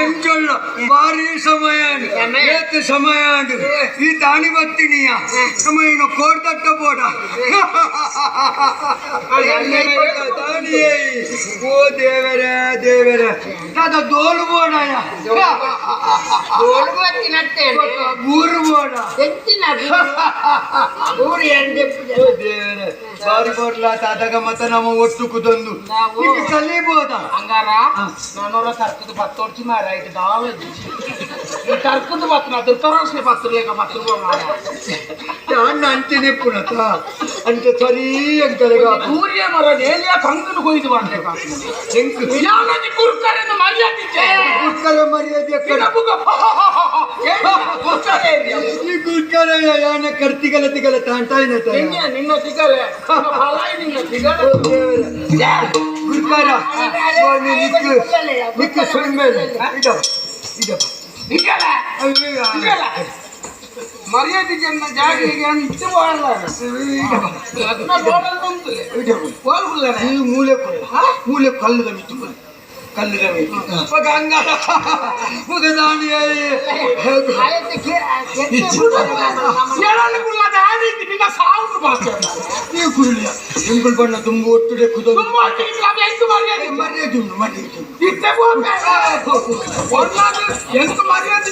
ಎಂಚೊಳ್ಳು ಭಾರಿ ಸಮಯ ಏತು ಸಮಯ ಈ ದಾನಿ ಬತ್ತೀನಿಯ ನಮ್ಮ ಇನ್ನು ಕೋಡ್ ತಟ್ಟ ಪೋಟ ದಾನಿಯೇ ಓ ದೇವರೇ ದೇವರೇ ನಾದ ದೋಲು ಬೋಡಯ್ಯ ಊರು ಬೋಡ ಎಂತಿನ ಊರು ಏನು ದೇವರೇ ಬಾರಿ ಬೋರ್ಲ ತಾದಾಗ ಮತ ನಮ್ಮ ಒಟ್ಟು ಕುದೊಂದು ಈಗ ಕಲಿಬೋದ ಹಂಗಾರ ನಾನೋರ ಕರ್ಕದ ಬತ್ತೋಡ್ಚಿ ಮಾರ ಐಟ್ ದಾವ ಈ ಕರ್ಕದ ಬತ್ತ ದುರ್ಗರೋಷ ಬತ್ತಲೇಗ ಮತ್ತೆ ಅಣ್ಣ ಅಂತಿನಿ ಪುನತ ಅಂತ ಸರಿ ಅಂತಾರೆ ಸೂರ್ಯ ಮರ ನೇಲಿಯ ಕಂಗನು ಕೊಯ್ದು ಬಂದೆ ಕುರ್ಕರೆ ಮರ್ಯಾದಿದ್ದೆ ಕುರ್ಕರೆ ಮರ್ಯಾದೆ ಕುರ್ಕರೆ ಯಾನ ಕರ್ತಿಗಲ ತಿಗಲ ತಾಂಟಾಯಿನ ನಿನ್ನ ಸಿಗಲ ನಿನ್ನ ಸಿಗಲ ಗುರ್ಕಾರ ನಿಕ್ಕ ಸುಮ್ಮನೆ ಇದಪ್ಪ ಇದಪ್ಪ ಮರ್ಯಾದೆ ಜನ ಜಾಗರಿಗೆ ಇಷ್ಟು ಮಾಡಲಾರ ಅದನ್ನ ಬಾಡಲ್ ಬಂತು ಹೋಲ್ಬಿಡ್ಲ ನೀವು ಮೂಲೆ ಕೊಡಲ್ಲ ಮೂಲೆ ಕಲ್ಲುದ ಬಿಟ್ಟು ಬನ್ನಿ ಕಲ್ಲುದ ಬಿಟ್ಟು ಗಂಗಾ ಮುಗದಾಣಿಯಲ್ಲಿ ಹೇಳಲ್ಲ ಎಂಕುಲ್ಪಣ್ಣ ತುಂಬ ಒಟ್ಟುಡೆ ಕುದೋ ಮರ್ಯಾದೆ ಎಂತ ಮರ್ಯಾದೆ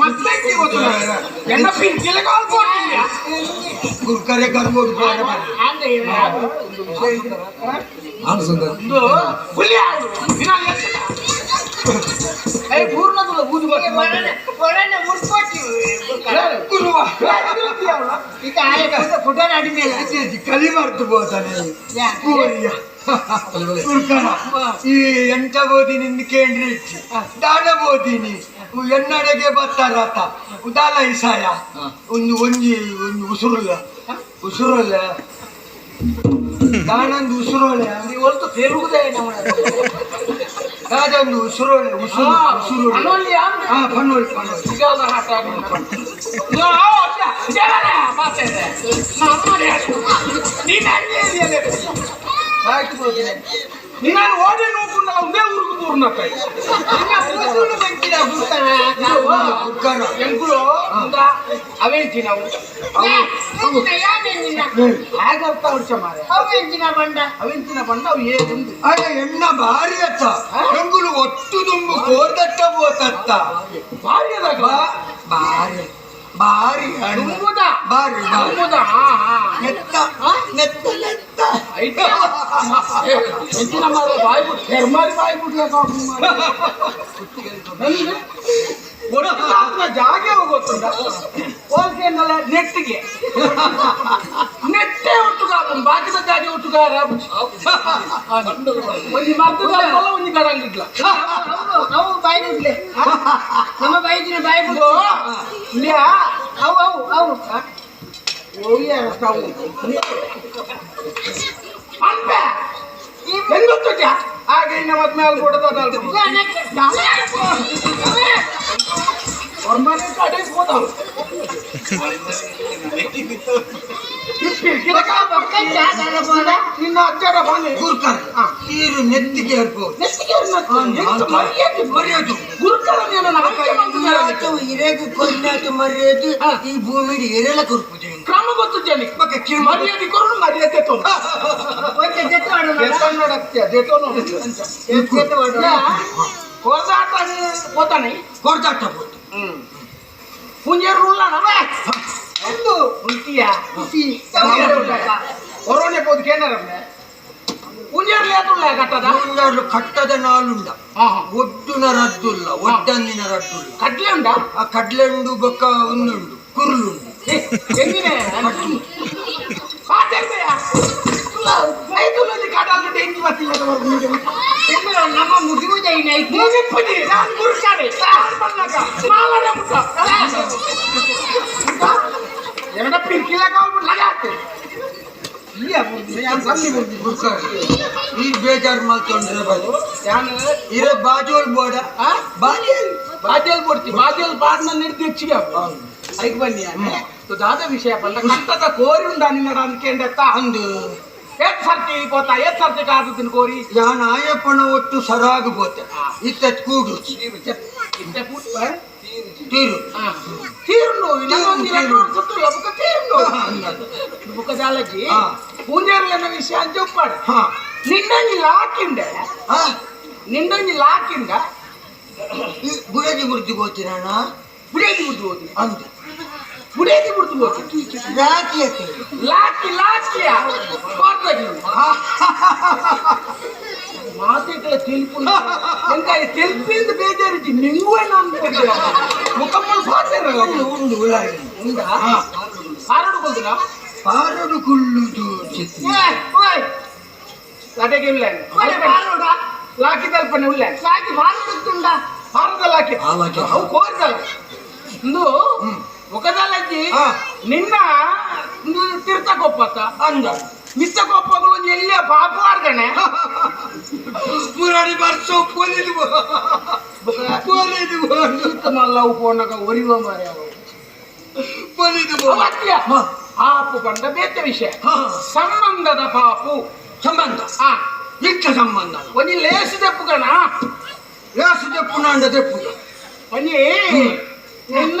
ಮತ್ತೆ ಕರೆ ಕರ್ಬೋದು ನಾನು ಸುಂದರ ಪೂರ್ಣದ ಬೂದು ಬರ್ತದೆ ಕಲಿ ಮರ್ತು ಈ ಎಂಟ ಬೋದಿನಿಂದ ಕೇಂದ್ರಿ ದಾನ ಬೋದಿನಿ ಎನ್ನಡೆಗೆ ಬತ್ತಾರತ ಉದಾಲ ಇಸಾಯ ಒಂದು ಒಂಜಿ ಒಂದು ಉಸುರುಲ್ಲ ಉಸುರುಲ್ಲ ದಾನಂದು ಉಸುರುಲ್ಲ ಹೊರತು ಯಾವುದೇ ಒಂದು ಉಸಿರು ಉಸಿರು ಉಸಿರು ಹಾ ಪನ್ನೋಳಿ ಪನ್ನೋಳಿ ಆಯ್ತು నేను ఓడే నువ్వుకున్నా ఉందే ఊరుకుతున్నట్టు ఎంకులో అవే తినవు ಹೇಗಪ್ಪ ಅವ್ರ ಬಂಡ ಅವೆಂಚಿನ ಬಂಡ ಅವು ಎಣ್ಣ ಭಾರಿ ಅತ್ತ ಒಟ್ಟು ಭಾರಿ ಬಾರಿ ಹಣ್ಣು ಬಾರಿ ಬಾರಿ ನೆತ್ತ ನೆತ್ತ ನೆತ್ತ ಬಾಯಿ ಬಿಟ್ಟು ಬಾಯಿ ಜಾಗ ನೆಟ್ಟಿಗೆ ನೆಟ್ಟೆ ಕಾಪಂ ಬಾಕಿದ ಗಾಡಿ ಒಟ್ಟುಗಾರ ಒಂದು ಮರ್ತುಗಾರಲ್ಲ ಒಂದು ಕಡಂಗಿಟ್ಲ ಅವು ಬಾಯಿ ಬಿಡ್ಲೆ ನಮ್ಮ ಬೈಕಿನ ಬಾಯಿ ಬಿಡು ಇಲ್ಲ ಅವು ಅವು ಅವು ಓಯ್ಯ ಅವು ಅಲ್ಪ ಹೆಂಗೊತ್ತೋಟ್ಯ ಹಾಗೆ ಇನ್ನ ಮತ್ತೆ ಮೇಲೆ ಕೊಡ್ತಾನಲ್ಲ ಹೊರ್ಮನೆ ಕಡೆಗೆ ಹೋದವು ನಿನ್ನ ಅಚ್ಚಾರ ಬಂದೆ ಗುರುಕರ ನೀರು ನೆತ್ತಿಗೆ ಮರೆಯೋದು ಗುರುಕರ ಇರೇದು ಕೊಲ್ಲಾತು ಮರೆಯೋದು ಈ ಭೂಮಿಗೆ ಇರಲ ಕೊರ್ಪುಜೆ ಕ್ರಮ ಗೊತ್ತು ಜನಕ್ಕೆ ಪಕ್ಕ ಮರ್ಯಾದೆ ಕೊರನು ಮರ್ಯಾದೆ ತೊಂದ ಮತ್ತೆ ಜೊತೆ ಆಡೋಣ ನೋಡಕ್ತಿಯ ಜೊತೆ ನೋಡು ಜೊತೆ ಆಡೋಣ ಹೋದಾಟ ಹೋತಾನೆ ಹೋದಾಟ ಹೋತು ಹ್ಮ್ పుంజరుల్లానా ಒಂದು ಉಲ್ಟಿಯ ಉಸಿ ಕೊರೋನೆ ಪೋದು ಕೇಂದ್ರಮ್ನೆ ಪುಂಜರ್ ಲೇತುಳ್ಳ ಕಟ್ಟದ ಪುಂಜರ್ಲು ಕಟ್ಟದ ನಾಲುಂಡ ಒಡ್ಡುನ ರದ್ದುಲ್ಲ ಒಡ್ಡನ್ನಿನ ರದ್ದುಲ್ಲ ಕಡ್ಲೆ ಉಂಡ ಆ ಕಡ್ಲೆಂಡು ಬೊಕ್ಕ ಉನ್ನುಂಡು ಕುರುಳುಂಡು ಹೆಂಗಿನೇ ಪಾತೆರ್ಬೆಯ ಹೆಂಗ್ ಬತ್ತಿಲ್ಲದವರು ಮುಗಿದು ಎಲ್ಲ ನಮ್ಮ ಮುಗಿಯುವುದೇ ಇಲ್ಲ ಮುಗಿಪುಡಿ ನಾನು ಮುರುಕಾರೆ ಮಾವನ ಮುಖ ಎರಡ ಪಿರ್ಕಿಲಾಗ ಅವ್ರು ಲಗಾತೆ ಈ ಬೇಜಾರು ಮಾಡ್ಕೊಂಡ್ರೆ ಬಾಜು ಇರೋ ಬಾಜೋಲ್ ಬೋಡ ಬಾಜಲ್ ಬಾಜಲ್ ಕೊಡ್ತಿ ಬಾಜಲ್ ಬಾಡ್ ನನ್ನ ಹಿಡಿದು ಹೆಚ್ಚಿಗಪ್ಪ ಐಕ್ ಬನ್ನಿ ದಾದ ವಿಷಯ ಬಲ್ಲ ಕಷ್ಟದ ಕೋರಿ ಉಂಡ ನಿನ್ನ ಅಂದ್ಕೊಂಡೆ ಅಂದು ಎತ್ ಸರ್ತಿ ಗೊತ್ತಾ ಎತ್ ಸರ್ತಿ ಕಾದು ತಿನ್ಕೋರಿ ಯಾ ನಾಯಪ್ಪನ ಒಟ್ಟು ಸರಾಗಿ ಬೋತೆ ಇತ್ತ ಕೂಡು ಇತ್ತ ಕೂಡು తీరు తీరును చుట్టూ లబుక తీరును బుక్కజాలకి పూజారులు అన్న విషయాన్ని చెప్పాడు నిండంగి లాకిండ నిండంగి లాకిండ బుడేది మురిది పోతున్నానా బుడేది మురిది పోతుంది అంతే புடேதி கொடுத்து போச்சு லாக்கி லாக்கி லாக்கியா பார்த்தது ಮಾತಿಟ್ಟ ತಿಲ್ಪು ಎಂಕಾಯಿ ತಿಲ್ಪಿಂದ ಬೇಜಾರಿಟ್ಟು ನಿಂಗುವೆ ನಾನು ಮುಖಮ್ಮಲ್ ಬಾತಿರಲ್ಲ ಉಂಡು ಉಳ್ಳಾಗಿ ಉಂಡ ಪಾರಡು ಕೊಲ್ದಿನ ಪಾರಡು ಕುಲ್ಲುದು ಚಿತ್ತಿ ಲಟೆಗೆ ಇಲ್ಲ ಪಾರಡ ಲಾಕಿ ತಲ್ಪನೆ ಇಲ್ಲ ಲಾಕಿ ಭಾರತ ತುಂಡ ಭಾರತ ಲಾಕಿ ಅವು ಕೋರ್ಸಲ್ಲ ಇಂದು ಮುಖದಲ್ಲಜ್ಜಿ ನಿನ್ನ ತೀರ್ಥಕೊಪ್ಪತ್ತ ಅಂದ ಮಿತ್ತ ಕೊಪ್ಪಗಳು ಎಲ್ಲಿಯ ಪಾಪ ಆರ್ಗಣೆ ಪುರಾಣಿ ಬರ್ಸ ಪೊಲೀದು ಪೊಲೀದು ಮಲ್ಲವು ಪೋಣಗ ಒರಿವ ಮಾರಿ ಪೊಲೀದು ಪಾಪು ಬಂದ ಬೇತ ವಿಷಯ ಸಂಬಂಧದ ಪಾಪು ಸಂಬಂಧ ಹಾ ನಿಚ್ಚ ಸಂಬಂಧ ಒಂದು ಲೇಸು ತೆಪ್ಪುಗಣ ಲೇಸು ತೆಪ್ಪು ನಾಂಡ ತೆಪ್ಪು ಬನ್ನಿ ನಿನ್ನ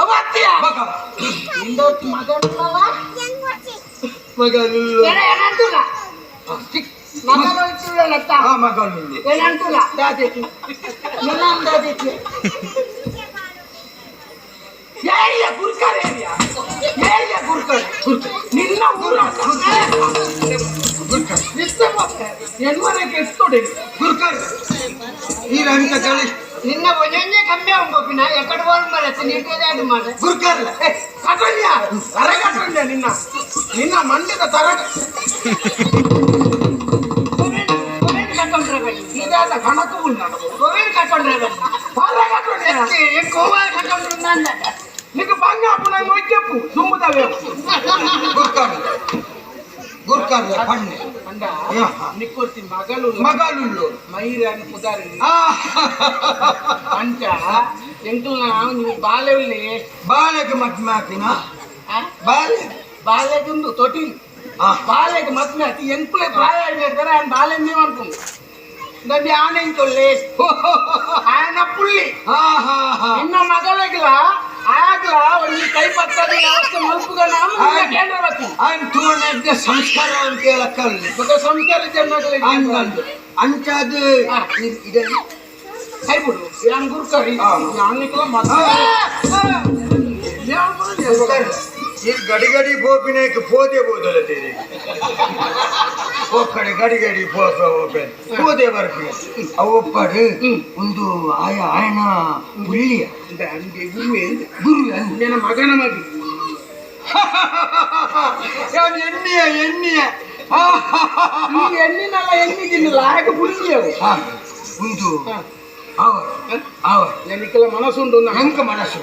ಅವತ್ತಿ ಮಗನಲ್ಲ ಆ ಮಗನಲ್ಲ ಗುರ್ಕರ್ ಗುರ್ಕರ್ ನಿನ್ನ ಗುರ್ಕರ್ ನಿನ್ನ ಎನ್ಮನೆ ಗುರ್ಕರ್ ಈ ರಂಗ ನಿನ್ನ ಒಂಜೊಂಜೆ ಕಮ್ಮಿ ಅಂಬೋಪಿನ ಎಕಡೆ ಬೋಲ್ ಮರೆಸಿ ನೀಟೇದೆ ಅದು ಮಾಡೆ ಗುರ್ಕರ್ಲ ಕಟೋನ್ಯ ಸರ ಕಟೋನ್ಯ ನಿನ್ನ ನಿನ್ನ ಮಂಡ್ಯದ ಸರ ಇದಾದ ಕಣಕು ಉಂಟು ಕೋವಿಡ್ ಕಟ್ಕೊಂಡ್ರೆ ಬಾಲ ಕಟ್ಕೊಂಡ್ರೆ ಕೋವ ಕಟ್ಕೊಂಡ್ರೆ ನಂದ నీకు బంగా అప్పు నాకు వచ్చేప్పు దుమ్ముదా ಗುರ್ಕಾರ್ಲ ಪಣ್ಣೆ ನಿಕ್ಕೋರ್ತಿ ಮಗಳು ಮಗಳು ಮೈರಾನ ಪುದಾರಿ ಅಂಚ ಎಂಟು ನಾವು ನೀವು ಬಾಲೆ ಉಳ್ಳಿ ಬಾಳೆಗೆ ಮತ್ ಮಾತಿನ ಬಾಲೆ ಬಾಲೆಗೆ ಒಂದು ತೊಟಿ ಬಾಲೆಗೆ ಮತ್ ಮಾತಿ ಎಂಪ್ಲೆ ಬಾಳೆ ಹೇಳ್ತಾರೆ ಆಯ್ನ ಬಾಲೆ ನೀವು ಅನ್ಕೊಂಡು దాన్ని ఆనందం లేదు ఆయన పుల్లి నిన్న మగలగిలా ಸಂಸ್ಕಾರ ಅಂತ ಹೇಳಕ್ಕ ಸಂಸ್ಕಾರ ಚೆನ್ನಾಗಲ್ಲ ಅಂತದ್ದು ಇದೆ ಸರಿಬಿಡು ನಾನು ಗುರುತಾರಿ ನಾನು ಮತ ಸಿರ್ ಗಡಿ ಗಡಿ ಬೋಪಿನೇಕ ಪೋದೆ ಬೋದಲ್ಲ ತೇರಿ ಒಕ್ಕಡೆ ಗಡಿ ಗಡಿ ಪೋಸ ಓಪೆ ಪೋದೆ ಬರ್ಪಿ ಅವಪ್ಪಡು ಒಂದು ಆಯ ಆಯನ ಉಳ್ಳಿಯ ಗುರು ನನ್ನ ಮಗನ ಮಗಿ ಎಣ್ಣಿಯ ಎಣ್ಣಿಯ ಎಣ್ಣಿನಲ್ಲ ಎಣ್ಣಿದಿಲ್ಲ ಆಯಕ ಪುಳಿಯವು ಒಂದು ಅವರ್ ಅವರ್ ನನಕ್ಕೆಲ್ಲ ಮನಸ್ಸುಂಟು ಹೆಂಗ ಮನಸ್ಸು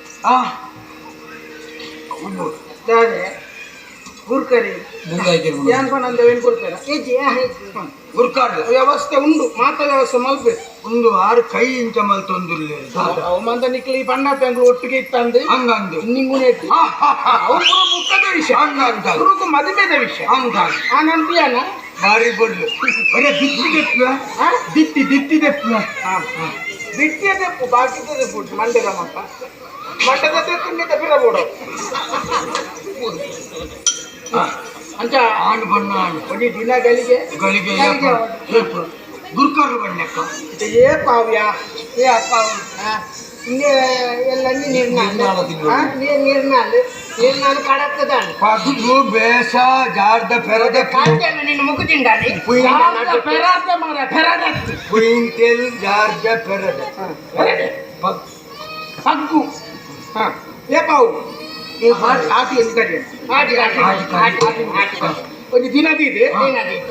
ಆ ದಾರೆ ಗುರ್ಕರಿ ಏನಪ್ಪ ಏನು ಕೊಡ್ತಾರೆ ಕೆಜಿ ಗುರ್ಕಾರ್ಡ್ ವ್ಯವಸ್ಥೆ ಉಂಡು ಮಾತ ವ್ಯವಸ್ಥೆ ಮಲ್ಪೆ ಒಂದು ಆರು ಕೈ ಇಂಚ ಮಲ್ತೊಂದಿರ್ಲಿ ಅವಮಂತ ನಿಕ್ಲಿ ಪಂಡ ಬ್ಯಾಂಕ್ಲು ಒಟ್ಟಿಗೆ ಇತ್ತಂದು ಹಂಗಂದು ಹಾ ಹಾ ಅವ್ರು ಮುಖದ ವಿಷಯ ಹಂಗಂತ ಅವ್ರಿಗೂ ಮದುವೆದ ವಿಷಯ ಹಂಗಂತ ಆ ನೆನಪಿಯಾನ ಬಾರಿ ಬಡ್ಲು ಬರೀ ದಿತ್ತಿ ದೆಪ್ಪ ದಿತ್ತಿ ದಿತ್ತಿ ದೆಪ್ಪ ಹಾ ಹಾ ದಿತ್ತಿ ದೆಪ್ಪು ಬಾಕಿ ದೆಪ್ಪು ಮಂಡ್ಯದ ಮಕ್ಕ ಮಂಟದ ತಿನ್ನಿ ತಪ್ಪಿರಬಹುದು ಅಂತ ಆಣ್ ಬಣ್ಣ ಆಣ್ ಬಡಿ ದಿನ ಗಲಿಗೆ ಗಲಿಗೆ ದುರ್ಕಾರು ಬಣ್ಣಕ್ಕ ಏ ಪಾವ್ಯ ಏ ಅಪ್ಪ ಎಲ್ಲ ನೀರ್ನಾಲ್ ನೀರ್ನಾಲ್ ಕಾಡತ್ತದಾನೆ ಪದುಲು ಬೇಷ ಜಾರ್ದ ಫೆರದ ಕಾಂತೇನ ನಿನ್ನ ಮುಗು ತಿಂಡಾನೆ ಫೆರಾದ ಮಾರ ಫೆರಾದ ಕುಯಿಂತೆಲ್ ಜಾರ್ದ ಫೆರದ ಫೆರಡೆ ಪಗ್ಗು હા એ પાઉ એ હાથ હાથ એમ કરીએ હાથ હાથ હાથ હાથ ಒಂದು ದಿನದಿ ಇದೆ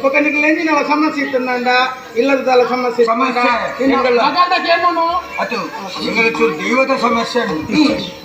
ಪಕ್ಕ ನಿಗಲೇಂಜಿ ನಾವು ಸಮಸ್ಯೆ ಇತ್ತಂದ ಇಲ್ಲದಲ್ಲ ಸಮಸ್ಯೆ ಸಮಸ್ಯೆ ಅದು ನಿಮಗೆ ಚೂರು ದೈವದ ಸಮಸ್ಯೆ